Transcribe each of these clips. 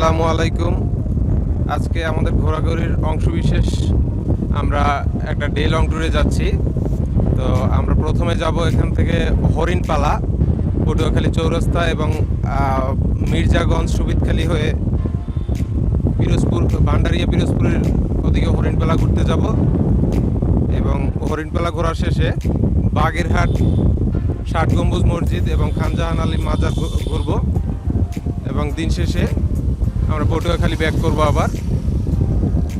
আসসালামু আলাইকুম। আজকে আমাদের ঘোরাঘুরির অংশবিশেষ, আমরা একটা ডে লং ট্যুরে যাচ্ছি। তো আমরা প্রথমে যাব এখান থেকে হরিণপালা, পটুয়াখালী চৌরাস্তা এবং মির্জাগঞ্জ সুবিদখালী হয়ে পিরোজপুর, ভান্ডারিয়া পিরোজপুরের ওদিকে হরিণপালা ঘুরতে যাব। এবং হরিণপালা ঘোরা শেষে বাগেরহাট, ষাট গম্বুজ মসজিদ এবং খানজাহান আলী মাজার ঘুরবো। এবং দিন শেষে আমরা পটুয়াখালী ব্যাক করব আবার।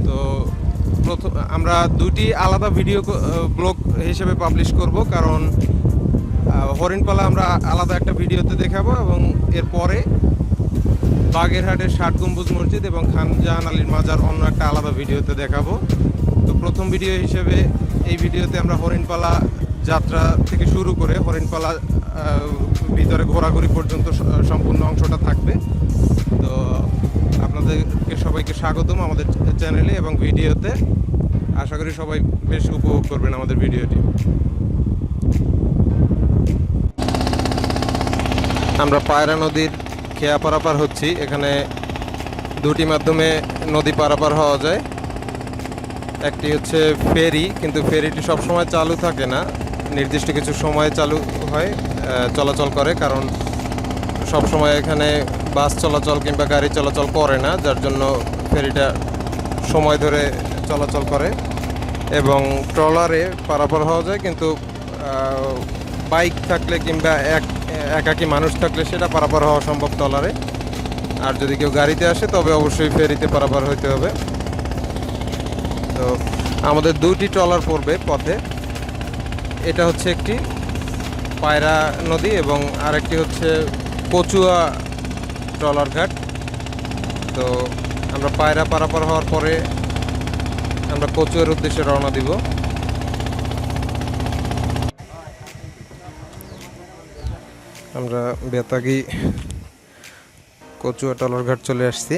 তো প্রথম আমরা দুটি আলাদা ভিডিও ব্লগ হিসেবে পাবলিশ করব, কারণ হরিণপালা আমরা আলাদা একটা ভিডিওতে দেখাবো এবং এরপরে বাগেরহাটের ষাট গম্বুজ মসজিদ এবং খানজাহান আলীর মাজার অন্য একটা আলাদা ভিডিওতে দেখাবো। তো প্রথম ভিডিও হিসেবে এই ভিডিওতে আমরা হরিণপালা যাত্রা থেকে শুরু করে হরিণপালা ভিতরে ঘোরাঘুরি পর্যন্ত সম্পূর্ণ অংশটা থাকবে। তো আপনাদেরকে সবাইকে স্বাগতম আমাদের চ্যানেলে এবং ভিডিওতে। আশা করি সবাই বেশ উপভোগ করবেন আমাদের ভিডিওটি। আমরা পায়রা নদীর খেয়া পারাপার হচ্ছি। এখানে দুটি মাধ্যমে নদী পারাপার হওয়া যায়। একটি হচ্ছে ফেরি, কিন্তু ফেরিটি সবসময় চালু থাকে না। নির্দিষ্ট কিছু সময় চালু হয় চলাচল করে, কারণ সব সময় এখানে বাস চলাচল কিংবা গাড়ি চলাচল করে না, যার জন্য ফেরিটা সময় ধরে চলাচল করে এবং ট্রলারে পারাপার হওয়া যায়, কিন্তু বাইক থাকলে কিংবা এক, একাকি মানুষ থাকলে সেটা পারাপার হওয়া সম্ভব ট্রলারে। আর যদি কেউ গাড়িতে আসে, তবে অবশ্যই ফেরিতে পারাপার হইতে হবে। তো, আমাদের দুটি ট্রলার পড়বে পথে। এটা হচ্ছে একটি পায়রা নদী এবং আরেকটি হচ্ছে কচুয়া ট্রলার ঘাট। তো আমরা পায়রা পারাপার হওয়ার পরে আমরা কচুয়ার উদ্দেশ্যে রওনা দিব। আমরা বেতাগি কচুয়া ট্রলার ঘাট চলে আসছি।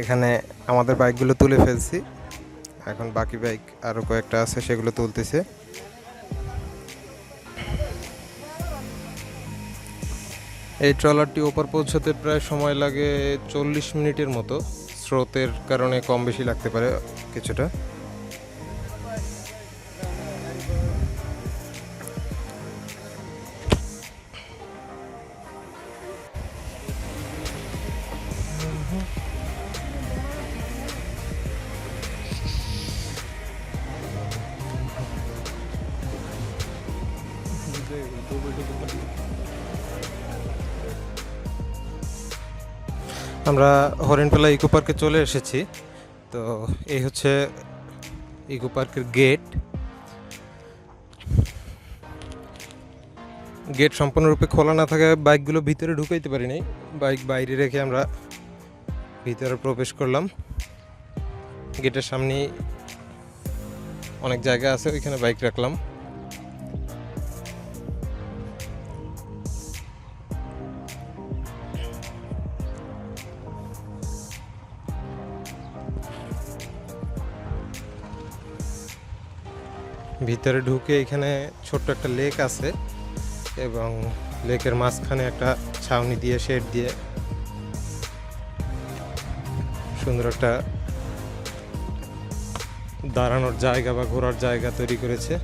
এখানে আমাদের বাইকগুলো তুলে ফেলছি। এখন বাকি বাইক আরও কয়েকটা আছে, সেগুলো তুলতেছে। এই ট্রলারটি ওপর পৌঁছাতে প্রায় সময় লাগে চল্লিশ মিনিটের মতো। স্রোতের কারণে কম বেশি লাগতে পারে কিছুটা। আমরা হরিণপালা ইকো পার্কে চলে এসেছি। তো এই হচ্ছে ইকো পার্কের গেট। গেট সম্পূর্ণরূপে খোলা না থাকায় বাইকগুলো ভিতরে ঢুকাইতে পারি নাই বাইক বাইরে রেখে আমরা ভিতরে প্রবেশ করলাম। গেটের সামনে অনেক জায়গা আছে, ওইখানে বাইক রাখলাম। ভিতরে ঢুকে এখানে ছোট্ট একটা লেক আছে এবং লেকের মাঝখানে একটা ছাউনি দিয়ে শেড দিয়ে সুন্দর একটা দাঁড়ানোর জায়গা বা ঘোরার জায়গা তৈরি করেছে।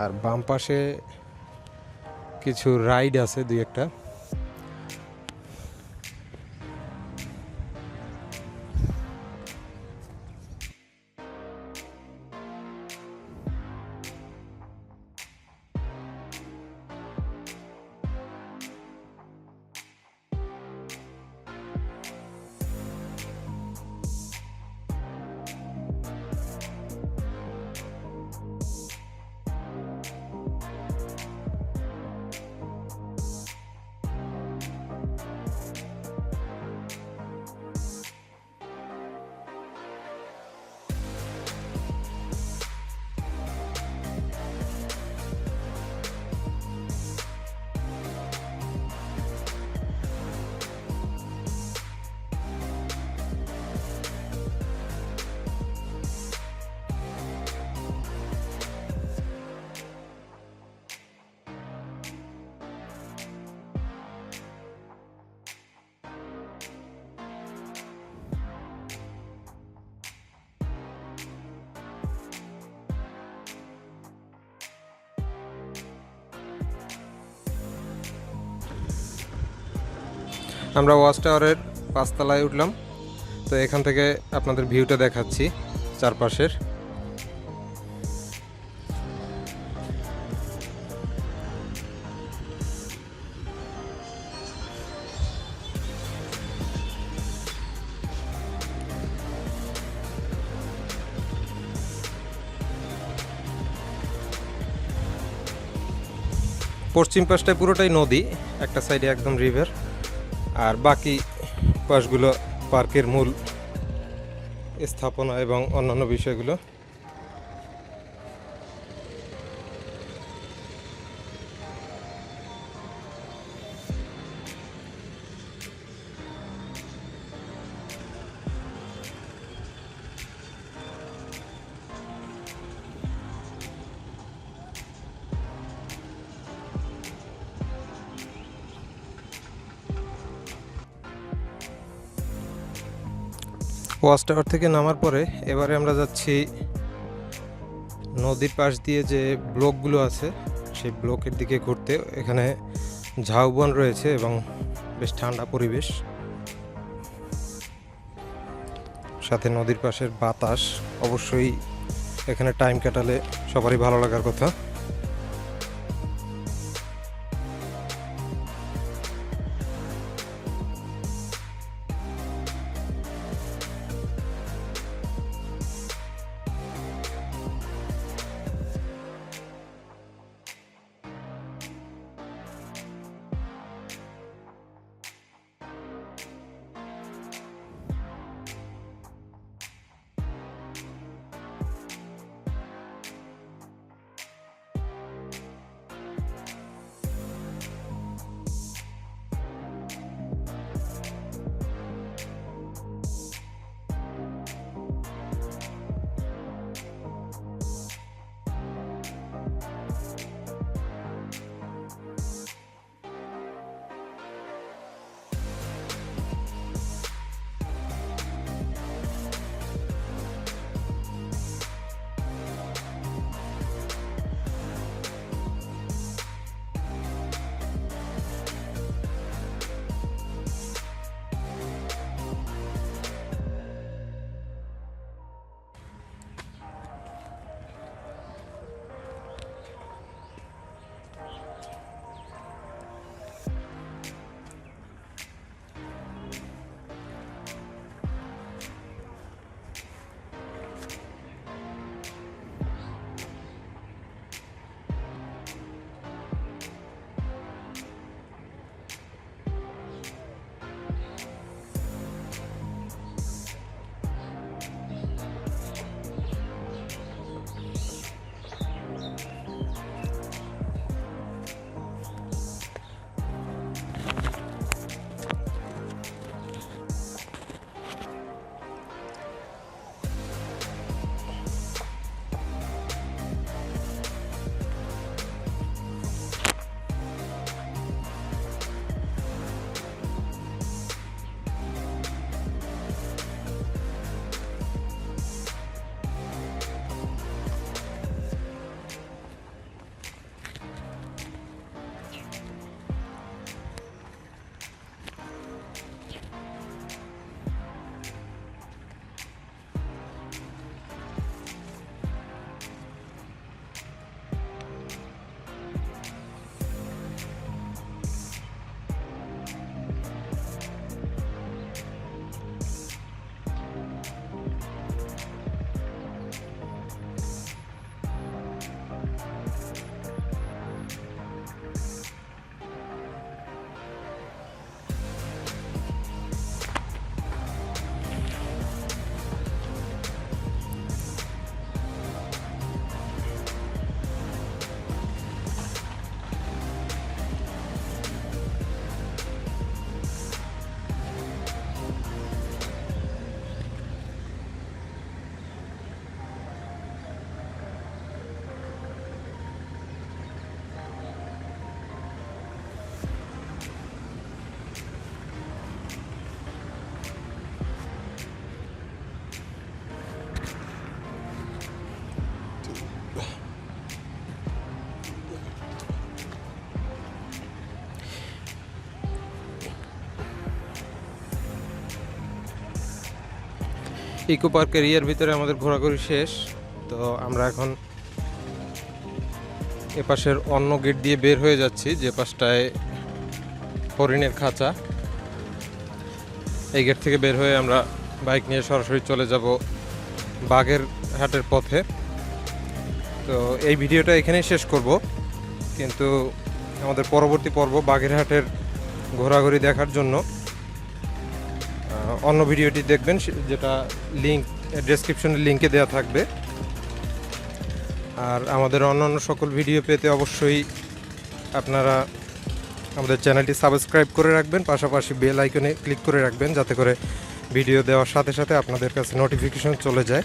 আর বাম পাশে কিছু রাইড আছে দুই একটা। আমরা ওয়াচ টাওয়ারের পাঁচতলায় উঠলাম। তো এখান থেকে আপনাদের ভিউটা দেখাচ্ছি চারপাশের। পশ্চিম পাশটায় পুরোটাই নদী, একটা সাইডে একদম রিভার আর বাকি পাশগুলো পার্কের মূল স্থাপনা এবং অন্যান্য বিষয়গুলো ওয়াচ টাওয়ার থেকে নামার পরে এবারে আমরা যাচ্ছি নদীর পাশ দিয়ে যে ব্লকগুলো আছে, সেই ব্লকের দিকে ঘুরতে। এখানে ঝাউবন রয়েছে এবং বেশ ঠান্ডা পরিবেশ। সাথে নদীর পাশের বাতাস। অবশ্যই এখানে টাইম কাটালে সবারই ভালো লাগার কথা। ইকো পার্কের এরিয়ার ভিতরে আমাদের ঘোরাঘুরি শেষ। তো আমরা এখন এপাশের অন্য গেট দিয়ে বের হয়ে যাচ্ছি, যে পাশটায় হরিণের খাঁচা। এই গেট থেকে বের হয়ে আমরা বাইক নিয়ে সরাসরি চলে যাব বাঘের হাটের পথে। তো এই ভিডিওটা এখানেই শেষ করব। কিন্তু আমাদের পরবর্তী পর্ব বাগেরহাটের ঘোরাঘুরি দেখার জন্য। অন্য ভিডিওটি দেখবেন যেটা লিঙ্ক ডেসক্রিপশনের লিঙ্কে দেওয়া থাকবে। আর আমাদের অন্যান্য সকল ভিডিও পেতে অবশ্যই আপনারা আমাদের চ্যানেলটি সাবস্ক্রাইব করে রাখবেন, পাশাপাশি বেল আইকনে ক্লিক করে রাখবেন, যাতে করে ভিডিও দেওয়ার সাথে সাথে আপনাদের কাছে নোটিফিকেশন চলে যায়।